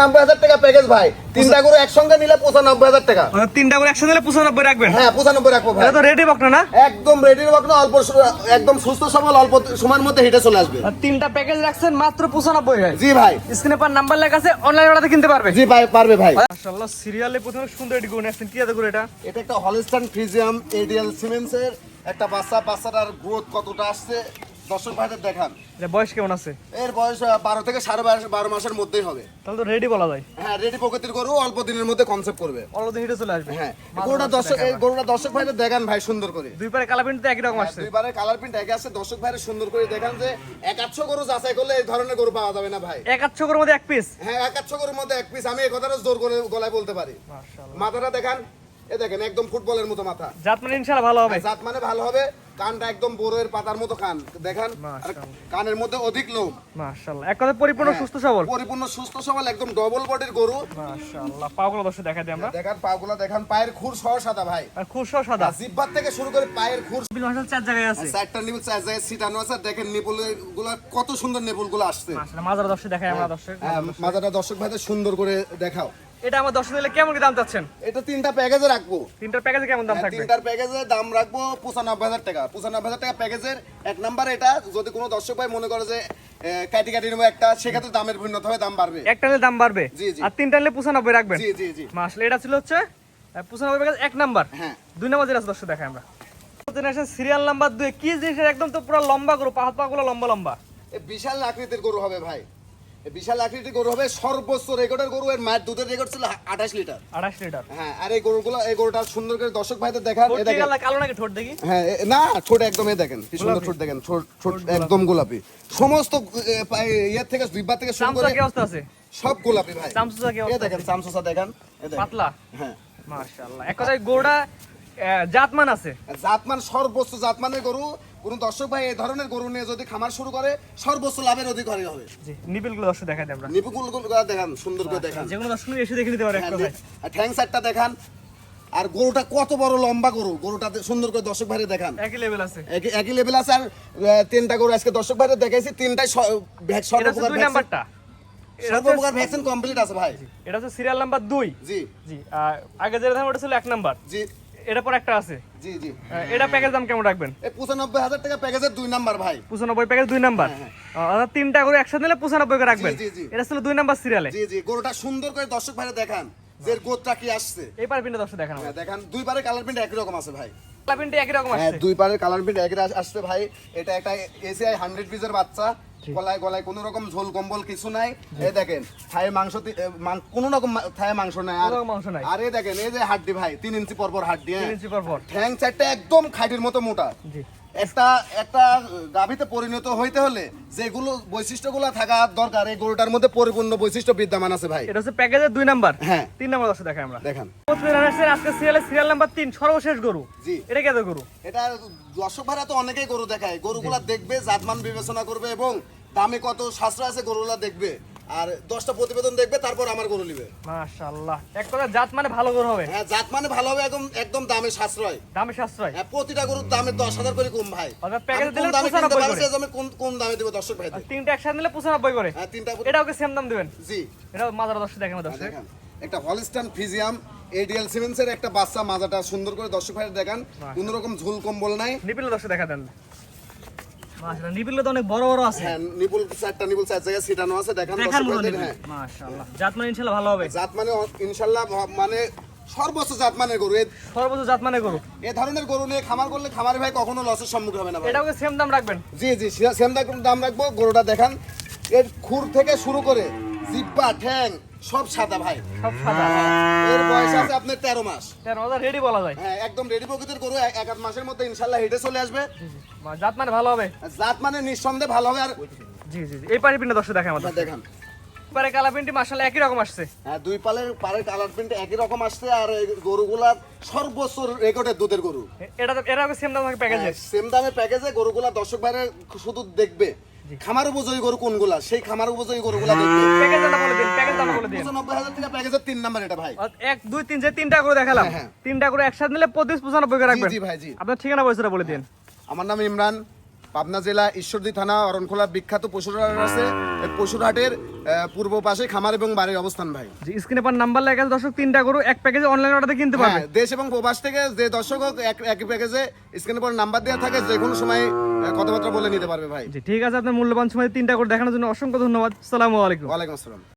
পঁচানব্বই হাজার টাকা প্যাকেজ ভাই। তিনটা গরু একসঙ্গে নিলে পঁচানব্বই হাজার টাকা। মানে তিনটা করে একসাথে নিলে পঁচানব্বই রাখবেন? হ্যাঁ পঁচানব্বই রাখব ভাই। তো রেডি বকনা না? একদম রেডি রাখব অল্প একদম সুস্থ সবল অল্প সময়ের মধ্যে হেঁটে চলে আসবে। তিনটা প্যাকেজ রাখছেন মাত্র পঁচানব্বই জি ভাই। স্ক্রিনে পার নাম্বার লেখা আছে অনলাইন অর্ডারে কিনতে পারবে। জি ভাই পারবে ভাই। মাশাআল্লাহ সিরিয়ালে প্রথমে সুন্দর গুণ আসছেন। কি করে এটা? এটা একটা হলিস্টান ফ্রিজিয়াম এডিএল সিমেন্সের একটা বাচ্চা বাচ্চাটার গ্রোথ কতটা আসছে দর্শক ভাইদের দেখান। বয়স কেমন আছে? এর বয়স বারো থেকে সাড়ে বারো বারো মাসের মধ্যেই হবে। তাহলে তো রেডি বলা যায়। হ্যাঁ রেডি প্রকৃতির গরু অল্প দিনের মধ্যে কনসেপ্ট করবে। অলরেডি হিটে চলে আসবে। হ্যাঁ গরুটা দর্শক এই গরুটা দর্শক ভাইদের দেখান ভাই সুন্দর করে। দুই পারে কালা প্রিন্ট একই রকম আসছে। দুইবারে কালার প্রিন্ট একে আছে। দর্শক ভাইয়ের সুন্দর করে দেখান যে একাচ্ছ গরু যাচাই করলে এই ধরনের গরু পাওয়া যাবে না ভাই। এক আধশো করে মধ্যে এক পিস হ্যাঁ একাচ্ছ গরুর মধ্যে এক পিস আমি এই কথাটা জোর করে গলায় বলতে পারি। মাথাটা দেখান। এ দেখেন একদম ফুটবলের মতো মাথা। জাত মানে ইনশাআল্লাহ ভালো হবে। জাত মানে ভালো হবে। কানটা একদম বড়ের পাতার মতো কান দেখান। কানের মধ্যে অধিক লোম। মাশাআল্লাহ। এক কথা পরিপূর্ণ সুস্থ সবল। পরিপূর্ণ সুস্থ সবল একদম ডবল বডির গরু। মাশাআল্লাহ। পাগুলো দর্শক দেখা দিই আমরা। দেখান পাগুলা দেখান। পায়ের খুর সহ সাদা ভাই। আর খুব সহ সাদা। জিব্বার থেকে শুরু করে পায়ের খুর মাশাআল্লাহ চার জায়গায় আছে। চারটা নিপুল চার জায়গায় আছে। দেখেন কত সুন্দর নিপুলগুলো আসছে। মাশাআল্লাহ মাজার দর্শক দেখাই আমরা দর্শক। হ্যাঁ, মাথাটা দর্শক ভাইদের সুন্দর করে দেখাও। এটা আমার দর্শক দিলে কেমন দাম চাচ্ছেন? এটা তিনটা প্যাকেজে রাখব। তিনটার প্যাকেজে কেমন দাম হ্যাঁ, থাকবে? তিনটার প্যাকেজের দাম রাখব পঁচানব্বই হাজার টাকা। পঁচানব্বই হাজার টাকা প্যাকেজের এক নাম্বার এটা যদি কোনো দর্শক ভাই মনে করে যে কাটি কাটি নেব একটা সেক্ষেত্রে দামের ভিন্নতা হবে দাম বাড়বে। একটা নিলে দাম বাড়বে? জি, জি। আর তিনটা নিলে পঁচানব্বই রাখবেন? জি জি জি। মাসলে এটা ছিল হচ্ছে পঁচানব্বই প্যাকেজ এক নাম্বার। হ্যাঁ। দুই নাম্বার যেটা দর্শক দেখাই আমরা। জেনারেশন সিরিয়াল নাম্বার দুই কি জিনিসের একদম তো পুরো লম্বা গরু পাহাড় পাগুলো লম্বা লম্বা। বিশাল আকৃতির গরু হবে ভাই। বিশাল আকৃতির গরু হবে সর্বোচ্চ রেকর্ডের গরু। এর মায়ের দুধের রেকর্ড ছিল আঠাশ লিটার। আড়াইশ লিটার? হ্যাঁ আর এই গরুগুলো এই গরুটা সুন্দর করে দর্শক ভাইদের দেখান। কালো নাকি ঠোঁট দেখি? হ্যাঁ না ছোট একদম দেখেন কি সুন্দর ছোট দেখেন ছোট একদম গোলাপি। সমস্ত ইয়ের থেকে দুইবার থেকে শুরু করে সব গোলাপি ভাই। চামচা কি অবস্থা দেখেন দেখেন দেখেন। পাতলা? হ্যাঁ। মাশাআল্লাহ। এক কথায় গোড়া জাতমান আছে? জাতমান সর্বোচ্চ জাতমানের গরু। কোন দর্শক ভাই এই ধরনের গরু নিয়ে যদি খামার শুরু করে সর্বোচ্চ লাভের অধিকারী হবে। জি নিবিলগুলো দর্শক দেখাই আমরা। নিপুকুল দেখান সুন্দর করে দেখান। যেগুলো দর্শক এসে দেখে নিতে পারে এক হ্যাঁ, কথায় আর ঠ্যাং সাইডটা দেখান। আর গরুটা কত বড় লম্বা গরু গরুটা সুন্দর করে দর্শক ভাইরে দেখান। একই লেভেল আছে। একই লেভেল আছে আর তিনটা গরু আজকে দর্শক ভাইরে দেখাইছি তিনটাই সর্বপ্রকার নাম্বারটা। সর্বপ্রকার ভ্যাকসিন কমপ্লিট আছে ভাই। এটা হচ্ছে সিরিয়াল নাম্বার দুই। জি। জি আগে যেটা ওটা ছিল এক নাম্বার। জি। এটা পর একটা আছে। জি জি। এটা প্যাকেজ দাম কেমন রাখবেন? এই পঁচানব্বই হাজার টাকা প্যাকেজের দুই নাম্বার ভাই। পঁচানব্বই প্যাকেজ দুই নাম্বার? অর্থাৎ তিনটা করে একসাথে নিলে পঁচানব্বই করে রাখবেন? জি, জি। এটা ছিল দুই নাম্বার সিরিয়ালে জি জি গরুটা সুন্দর করে দর্শক ভাইরে দেখান যে এর গোদটা কি আসছে। এই পার পিনটা দর্শক দেখানো হ্যাঁ, দেখান। দুই পারে কালার প্রিন্ট একই রকম আছে ভাই। পিনটা একই রকম হ্যাঁ দুই পারের কালার প্রিন্ট একই আসছে ভাই। এটা একটা এসিআই হান্ড্রেড পিসের বাচ্চা। গলায় গলায় কোনো রকম ঝোল কম্বল কিছু নাই। এই দেখেন থায়ে মাংস কোন রকম থায়ে মাংস নাই। আর মাংস নাই। আর এই দেখেন এই যে হাড্ডি ভাই তিন ইঞ্চি পর পর হাড্ডি হ্যাঁ? ইঞ্চি পর পর ঠ্যাং চারটা একদম খাইটির মতো মোটা। জি। একটা একটা গাভিতে পরিণত হইতে হলে যেগুলো বৈশিষ্ট্যগুলো থাকা দরকার এই গরুটার মধ্যে পরিপূর্ণ বৈশিষ্ট্য বিদ্যমান আছে ভাই। এটা হচ্ছে প্যাকেজের দুই নাম্বার। হ্যাঁ। তিন নাম্বার দর্শক দেখাই আমরা। দেখেন। আজকে সিরিয়ালের সিরিয়াল নাম্বার তিন সর্বশেষ গরু। জি। এটা কেন গরু? এটা দর্শক ভাড়া তো অনেকেই গরু দেখায়। গরুগুলা দেখবে জাতমান বিবেচনা করবে এবং দামে কত সাশ্রয় আছে গরুগুলা দেখবে। আর দশটা প্রতিবেদন দেখবে তারপর আমার গরু নিবে। মাশাআল্লাহ। এক কথা জাত মানে ভালো গরু হবে। হ্যাঁ জাত মানে ভালো হবে একদম একদম দামে সাশ্রয়। দামে সাশ্রয়। হ্যাঁ প্রতিটা গরুর দামে দশ হাজার করে কম ভাই। অর্থাৎ প্যাকেজ আমি দিলে কোন দামে কিনতে 95 আমি কোন কোন দামে দেবো দর্শক ভাই তিনটা একসাথে নিলে করে। হ্যাঁ তিনটা এটা ওকে সেম দাম দিবেন? জি। এটা মাজার দর্শক দেখেন হ্যাঁ, দর্শক একটা হলিস্টান ফিজিয়াম এডিএল সিমেন্সের একটা বাচ্চা মাজাটা সুন্দর করে দর্শক ভাই দেখান। কোন রকম ঝুল কম্বল নাই। নিপিল দর্শক দেখা দেন। মাশাআল্লাহ তো অনেক বড় বড় আছে। হ্যাঁ নিপুল চারটা নিপুল চার জায়গায় ছিটানো আছে দেখান দেখার মতো হ্যাঁ। মাশাআল্লাহ জাত মানে ইনশাআল্লাহ ভালো হবে। জাত মানে ইনশাল্লাহ মানে সর্বোচ্চ জাত মানের গরু সর্বোচ্চ জাত মানে গরু। এ ধরনের গরু নিয়ে খামার করলে খামারি ভাই কখনো লসের সম্মুখীন হবে না ভাই। এটা সেম দাম রাখবেন? জি জি সেম দাম- দাম রাখব। গরুটা দেখান। এর খুর থেকে শুরু করে জিব্বা ঠ্যাং সব সাদা ভাই। সব সাদা এর বয়স আছে আপনার তেরো মাস। তেরো হাজার রেডি বলা যায়। হ্যাঁ একদম রেডি প্রকৃতির গরু এক এক আধ মাসের মধ্যে ইনশাল্লাহ হেঁটে চলে আসবে। জাত মানে ভালো হবে? জাত মানে নিঃসন্দেহে ভালো হবে আর জি জি জি। এই পারে পিনটা দর্শক দেখে আমাদের। আপনার দেখান। পারে কালা পিনটি মাশাআল্লাহ একই রকম আসছে। হ্যাঁ দুই পালের পারে কালার প্রিন্ট একই রকম আসছে আর এই গরুগুলার সর্বোচ্চ রেকর্ডের দুধের গরু। এটা ওকে সেম দাম প্যাকেজে সেম দামে প্যাকেজে গরুগুলা দর্শক ভাইরা শুধু দেখবে। খামার উপযোগী গরু কোনগুলা? সেই খামার উপযোগী গরুগুলা দেখবে প্যাকেজ দাম বলে দিন প্যাকেজ দাম বলে দিন। পঁচানব্বই হাজার টাকা প্যাকেজের তিন নাম্বার এটা ভাই। আর এক দুই তিন যে তিনটা করে দেখালাম হ্যাঁ, হ্যাঁ। তিনটা করে একসাথে নিলে পঁচিশ পঁচানব্বই করে রাখবেন। জি ভাই জি। আপনার ঠিকানা পয়সাটা বলে দিন। আমার নাম ইমরান। পাবনা জেলা ঈশ্বরদী থানা অরণখোলা বিখ্যাত পশুর হাট আছে। এই পশুর হাটের আহ, পূর্ব পাশে খামার এবং বাড়ির অবস্থান ভাই। স্ক্রিনে পার নাম্বার লেখা আছে দর্শক তিনটা গরু এক প্যাকেজে অনলাইন অর্ডারে কিনতে পারবে। হ্যাঁ দেশ এবং প্রবাস থেকে যে দর্শক হোক এক- প্যাকেজে স্ক্রিনের পর নাম্বার দেওয়া থাকে যে কোনো সময় কথাবার্তা বলে নিতে পারবে ভাই। জি ঠিক আছে আপনার মূল্যবান সময় তিনটা গরু দেখানোর জন্য অসংখ্য ধন্যবাদ। সালামু আলাইকুম। ওয়ালাইকুম আসসালাম।